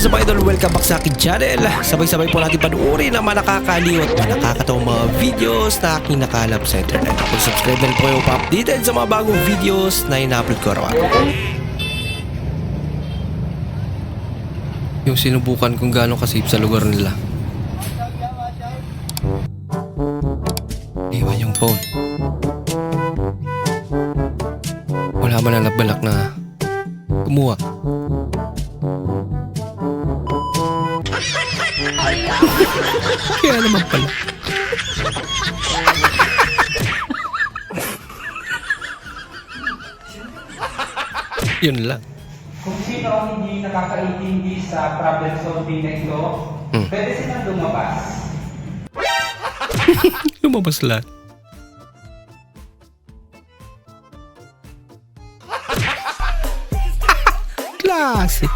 is up idol? Welcome back sa akin channel. Sabay-sabay po natin panuorin ang mga nakakaliw at mga nakakatawang mga videos na aking nakalap sa internet. Kung subscribe na po kayo pa-updated sa mga bagong videos na ina-upload ko araw-araw. Yung sinubukan kung gaano kasip sa lugar nila. Kaya naman pala. Yun lang. Kung sino ang hindi nakakaintindi sa problem solving na ito, Hmm. pwede silang lumabas. Lumabas lahat. Klase.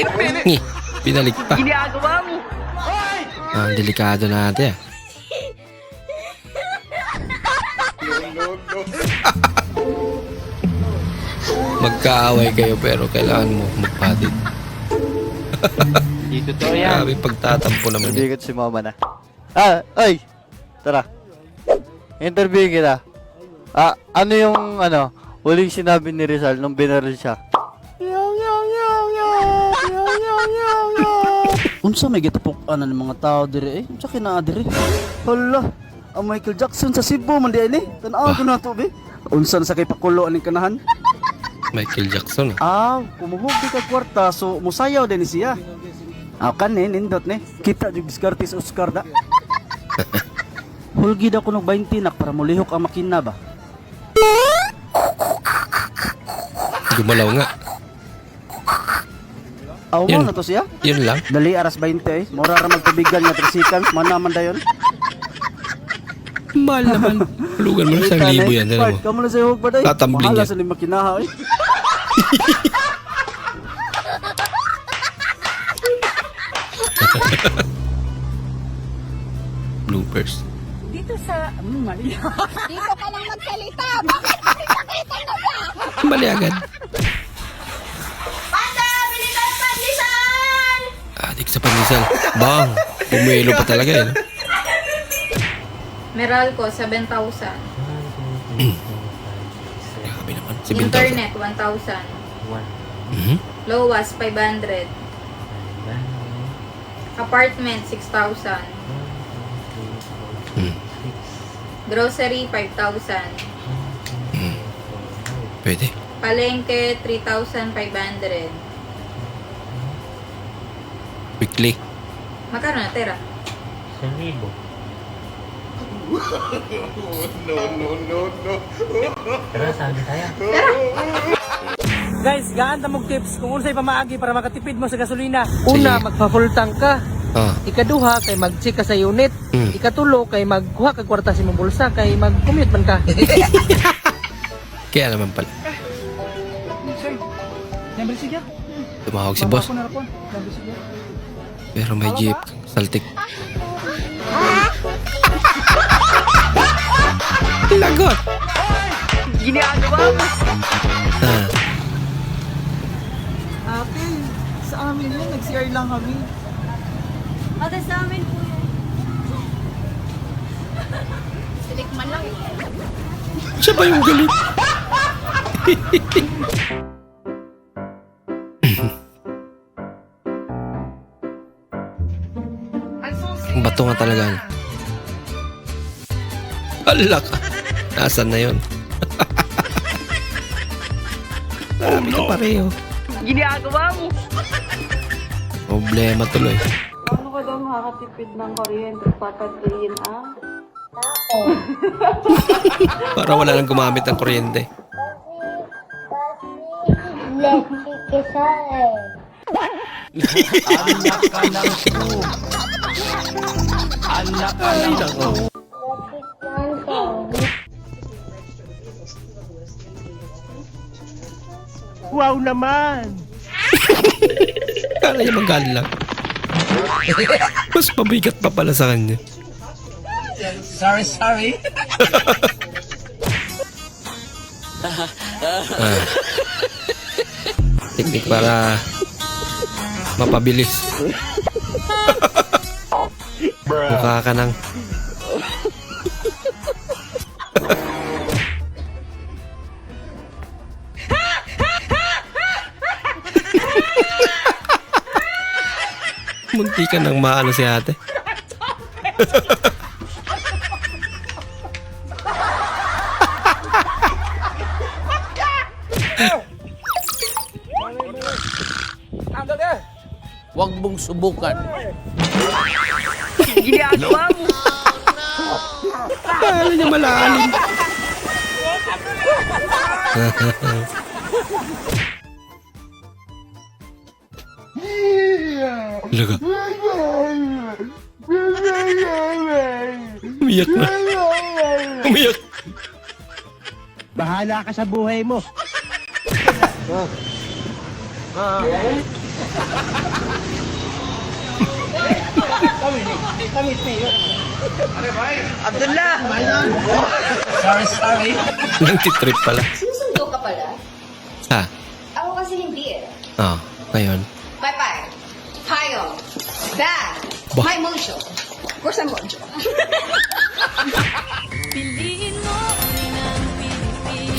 Wait a minute! Pinalik pa. Ginagawa mo. Ah, ang delikado natin. Magkaaway kayo pero kailangan mo magpatid. Dito to yan. Grabe pagtatampo naman ko si mama na. Ah, ay! Tara. Interview kita. Ah, ano yung ano, huling sinabi ni Rizal nung binaril siya? Unsa may gitapok-anan ng mga tao dire eh? Unsa kinaa dire? Hala, ang Michael Jackson sa Cebu man di ni. Tan-aw ko na to be. Unsa na sa kay pakulo aning kanahan? Michael Jackson. ah. Ah, kumuhog di ka kwarta so musayaw din siya. Ah, kanin nindot ni. Kita jud diskarte sa Oscar da. Hulgi daw ko ng 20 nak para mulihok ang makina ba? Gumalaw nga. Aw mo Yun. na to siya? Yun lang. Dali aras 20 eh. Mura ra magtubigan nga 3 seconds, manaman dayon. Mahal naman. Lugan mo na isang libo yan. Ano mo? Kamu na sa hug ba day? Tatambling Mahala yan. sa lima kinaha eh. Bloopers. Dito sa... Mm, mali. Dito ka lang magsalita. Bakit kasi nakita na ba? Mali agad. Adik sa pandesal. Bang! Pumelo pa talaga eh. no? Meralco, 7,000. Grabe naman. Si Bintaw. Internet, 1,000. Mhm. Lowas, 500. Apartment, 6,000. Hmm. Grocery, 5,000. Pwede. Palengke, 3,500. Weekly. Magkano na tira? Guys, gaan ta mog tips kung unsay pamaagi para makatipid mo sa gasolina. Una, magpa-full tank ka. Ah. Ikaduha kay mag-check ka sa unit. Mm. Ikatulo kay magkuha ka kwarta sa imong bulsa kay mag-commute man ka. Kaya naman pala. Number sige. Tumawag si boss. na rapon. Number sige. Pero may jeep. Saltik. Lagot! Ginagawa mo. Ah. Ate, sa amin yun, nag-CR lang kami. Ate sa amin po yan. Silikman lang. Siya ba yung galit? Bato nga talaga. ano. Ka. Nasaan na yun? Marami ka pareho. Ginagawa mo. Problema tuloy. Paano ka daw makakatipid ng kuryente papagriin ang Para wala nang gumamit ng kuryente. Ay, nako. Wow naman! Kala niya magaling lang. Mas pabigat pa pala sa kanya. Sorry, sorry. Ah. para mapabilis. Mukha ka ng Munti ka nang maano si ate. Huwag mong subukan. Ginagawa mo. Kala niya malalim. Laga. Umiyak na. Umiyak. Bahala ka sa buhay mo. Nagtitrip pala. Susundo ka pala? Ha? Ako kasi hindi eh. Ah, ngayon. Bye-bye. Pile. Bad. Bah. My mojo. Kursa mojo.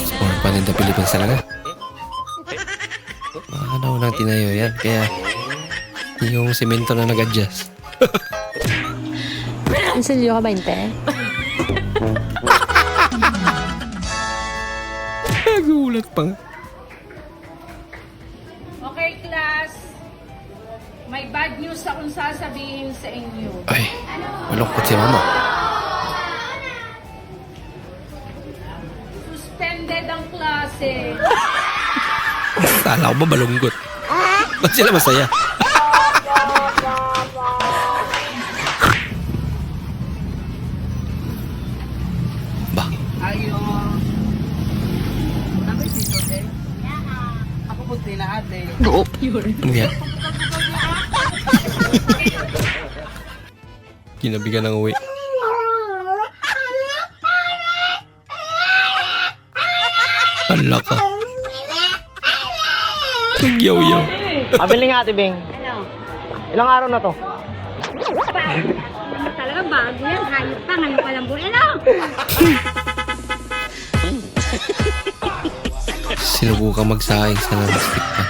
Sport pa rin the Philippines talaga. Baka daw nang tinayo yan. Kaya yung semento na nag-adjust. Insilyo ka 20? Nagulat pa nga. Okay, class. May bad news akong sasabihin sa inyo. Ay, malungkot si mama. Suspended ang klase. Kala ko ba malungkot? Ba't sila masaya? Ate. Ano yan? Ginabi ka ng uwi. Hala ka. Nagyaw-yaw. Pabili nga ate Bing. Ilang araw na to? Talaga bago yan. Hayop pa. Ngayon pa lang buhay. Ano? Sinubukan magsaing sa non-stick pa.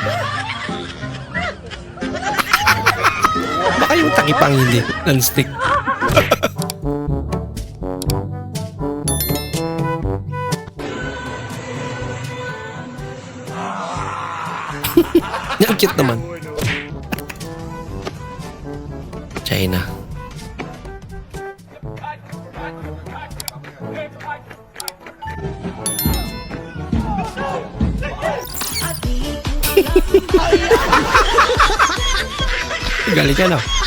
Baka yung takipang hindi. Non-stick. Ang cute naman. Galing ka na.